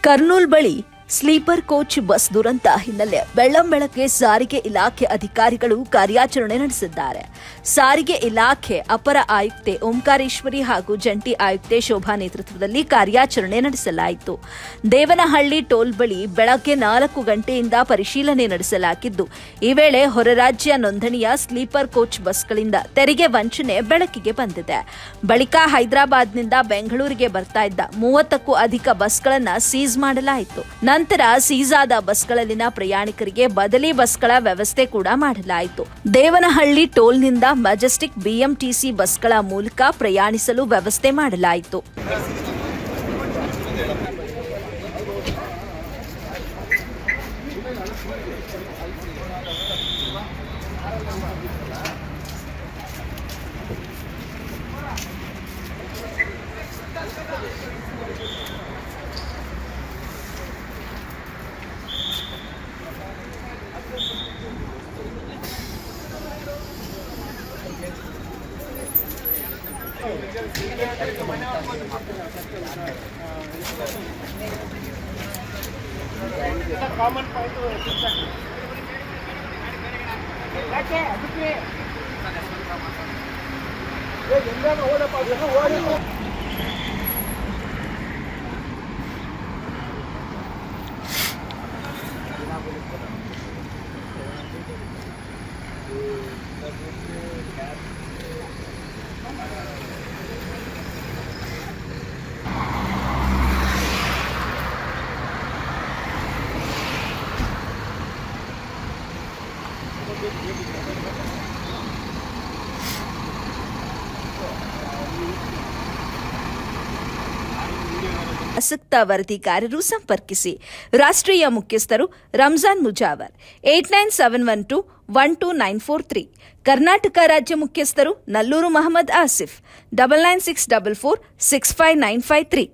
ಕರ್ನೂಲ್ ಬಳಿ sleeper coach bus ದುರಂತ ಹಿನ್ನೆಲೆ ಬೆಳ್ಳಂಬೆಳಗ್ಗೆ ಸಾರಿಗೆ ಇಲಾಖೆ ಅಧಿಕಾರಿಗಳು ಕಾರ್ಯಾಚರಣೆ ನಡೆಸಿದ್ದಾರೆ. ಸಾರಿಗೆ ಇಲಾಖೆ ಅಪರ ಆಯುಕ್ತೆ ಓಂಕಾರೇಶ್ವರಿ ಹಾಗೂ ಜಂಟಿ ಆಯುಕ್ತೆ ಶೋಭಾ ನೇತೃತ್ವದಲ್ಲಿ ಕಾರ್ಯಾಚರಣೆ ನಡೆಸಲಾಯಿತು. ದೇವನಹಳ್ಳಿ ಟೋಲ್ ಬಳಿ ಬೆಳಗ್ಗೆ ನಾಲ್ಕು ಗಂಟೆಯಿಂದ ಪರಿಶೀಲನೆ ನಡೆಸಲಾಗಿದ್ದು, ಈ ವೇಳೆ ಹೊರರಾಜ್ಯ ನೋಂದಣಿಯ ಸ್ಲೀಪರ್ ಕೋಚ್ ಬಸ್ಗಳಿಂದ ತೆರಿಗೆ ವಂಚನೆ ಬೆಳಕಿಗೆ ಬಂದಿದೆ. ಬಳಿಕ ಹೈದರಾಬಾದ್ನಿಂದ ಬೆಂಗಳೂರಿಗೆ ಬರ್ತಾ ಇದ್ದ ಮೂವತ್ತಕ್ಕೂ ಅಧಿಕ ಬಸ್ಗಳನ್ನ ಸೀಸ್ ಮಾಡಲಾಯಿತು. ನಂತರ ಸೀಸಾದ ಬಸ್ಗಳಲ್ಲಿನ ಪ್ರಯಾಣಿಕರಿಗೆ ಬದಲಿ ಬಸ್ಗಳ ವ್ಯವಸ್ಥೆ ಕೂಡ ಮಾಡಲಾಯಿತು. ದೇವನಹಳ್ಳಿ ಟೋಲ್ನಿಂದ ಮೆಜೆಸ್ಟಿಕ್ ಬಿಎಂಟಿಸಿ ಬಸ್ಗಳ ಮೂಲಕ ಪ್ರಯಾಣಿಸಲು ವ್ಯವಸ್ಥೆ ಮಾಡಲಾಯಿತು. కామన్ పాయింట్ ఎందుకు ఓడపా ఓడిపో Thank you. ಆಸಕ್ತ ವರದಿಗಾರರು ಸಂಪರ್ಕಿಸಿ. ರಾಷ್ಟ್ರೀಯ ಮುಖ್ಯಸ್ಥರು Ramzan Mujawar, eight nine seven one two one two nine four three. Karnataka ರಾಜ್ಯ ಮುಖ್ಯಸ್ಥರು Nalluru Mohammed Asif, double nine six double four six five nine five three.